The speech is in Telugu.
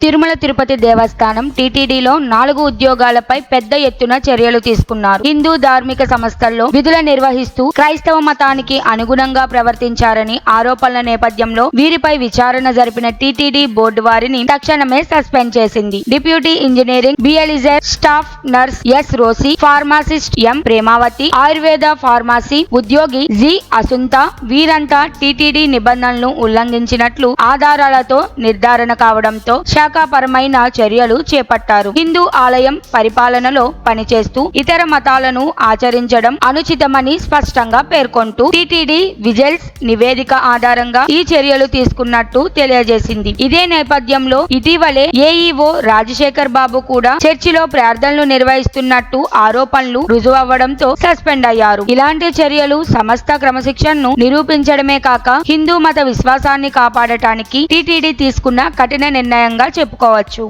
తిరుమల తిరుపతి దేవస్థానం టీటీడీలో నాలుగు ఉద్యోగాలపై పెద్ద ఎత్తున చర్యలు తీసుకున్నారు. హిందూ ధార్మిక సంస్థల్లో విధుల నిర్వహిస్తూ క్రైస్తవ మతానికి అనుగుణంగా ప్రవర్తించారని ఆరోపణల నేపథ్యంలో వీరిపై విచారణ జరిపిన టీటీడీ బోర్డు వారిని తక్షణమే సస్పెండ్ చేసింది. Deputy engineering B Eliezer staff nurse S Rosy pharmacist M Premavathi Ayurveda pharmacy ఉద్యోగి జి అసుంత వీరంతా టీటీడీ నిబంధనలను ఉల్లంఘించినట్లు ఆధారాలతో నిర్ధారణ కావడంతో శాఖాపరమైన చర్యలు చేపట్టారు. హిందూ ఆలయం పరిపాలనలో పనిచేస్తూ ఇతర మతాలను ఆచరించడం అనుచితమని స్పష్టంగా పేర్కొంటూ టిటిడి విజిల్స్ నివేదిక ఆధారంగా ఈ చర్యలు తీసుకున్నట్టు తెలియజేసింది. ఇదే నేపథ్యంలో ఇటీవలే ఏఈఓ రాజశేఖర్ బాబు కూడా చర్చిలో ప్రార్థనలు నిర్వహిస్తున్నట్టు ఆరోపణలు రుజువవ్వడంతో సస్పెండ్ అయ్యారు. ఇలాంటి చర్యలు సమస్త క్రమశిక్షణను నిరూపించడమే కాక హిందూ మత విశ్వాసాన్ని కాపాడటానికి టిటిడి తీసుకున్న కఠిన నిర్ణయంగా చెప్పుకోవచ్చు.